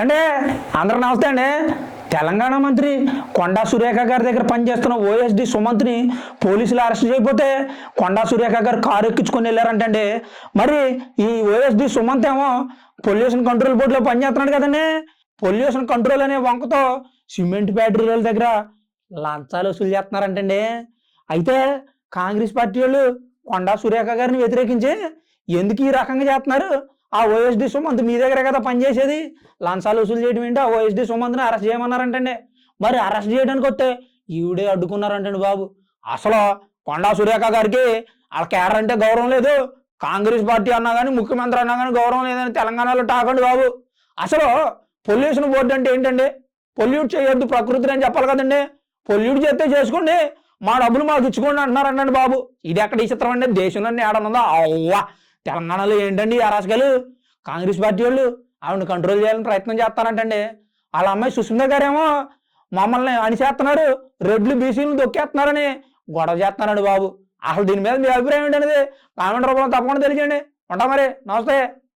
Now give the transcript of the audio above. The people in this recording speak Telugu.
అంటే అందరూ నమస్తే అండి. తెలంగాణ మంత్రి కొండా సురేఖ గారి దగ్గర పనిచేస్తున్న ఓఎస్డి సుమంత్ని పోలీసులు అరెస్ట్ చేయకపోతే కొండా సురేఖ గారు కారు ఎక్కించుకొని వెళ్ళారంటండి. మరి ఈ ఓఎస్డి సుమంత్ ఏమో పొల్యూషన్ కంట్రోల్ బోర్డులో పనిచేస్తున్నాడు కదండి. పొల్యూషన్ కంట్రోల్ అనే వంకతో సిమెంట్ ఫ్యాక్టరీల దగ్గర లంచాలు వసూలు చేస్తున్నారంటండి. అయితే కాంగ్రెస్ పార్టీ వాళ్ళు కొండా సురేఖ గారిని వ్యతిరేకించి ఎందుకు ఈ రకంగా చేస్తున్నారు? ఆ ఓఎస్డి సుమంత్ మీ దగ్గర కదా పనిచేసేది? లంచాలు వసూలు చేయడం ఏంటి? ఆ ఓఎస్డి సుమంత్ని అరెస్ట్ చేయమన్నారంటండి. మరి అరెస్ట్ చేయడానికి వస్తే ఈవిడే అడ్డుకున్నారంటండి బాబు. అసలు కొండా సురేఖ గారికి వాళ్ళ కేడర్ అంటే గౌరవం లేదు. కాంగ్రెస్ పార్టీ అన్నా కానీ ముఖ్యమంత్రి అన్నా కానీ గౌరవం లేదని తెలంగాణలో టాకండి బాబు. అసలు పొల్యూషన్ బోర్డు అంటే ఏంటండి? పొల్యూట్ చేయొద్దు ప్రకృతిని అని చెప్పాలి కదండి. పొల్యూట్ చేస్తే చేసుకోండి. మా డబ్బులు మాకు ఇచ్చుకోండి అంటున్నారంటండి బాబు. ఇది ఎక్కడ ఈ చిత్రం అండి? దేశంలో ఏడనుందో? అవ్వా! తెలంగాణలో ఏంటండి ఈ కాంగ్రెస్ పార్టీ వాళ్ళు ఆవిడ కంట్రోల్ చేయాలని ప్రయత్నం చేస్తారంటండి. వాళ్ళ అమ్మాయి సుస్మిత గారేమో మమ్మల్ని అణిచేస్తున్నారు రెడ్లు బీసీలు దొక్కేస్తున్నారని గొడవ చేస్తున్నాడు బాబు. అసలు దీని మీద మీ అభిప్రాయం ఏంటనేది కామెంట్ రూపంలో తప్పకుండా తెలియజేయండి. ఉంటా మరి నమస్తే.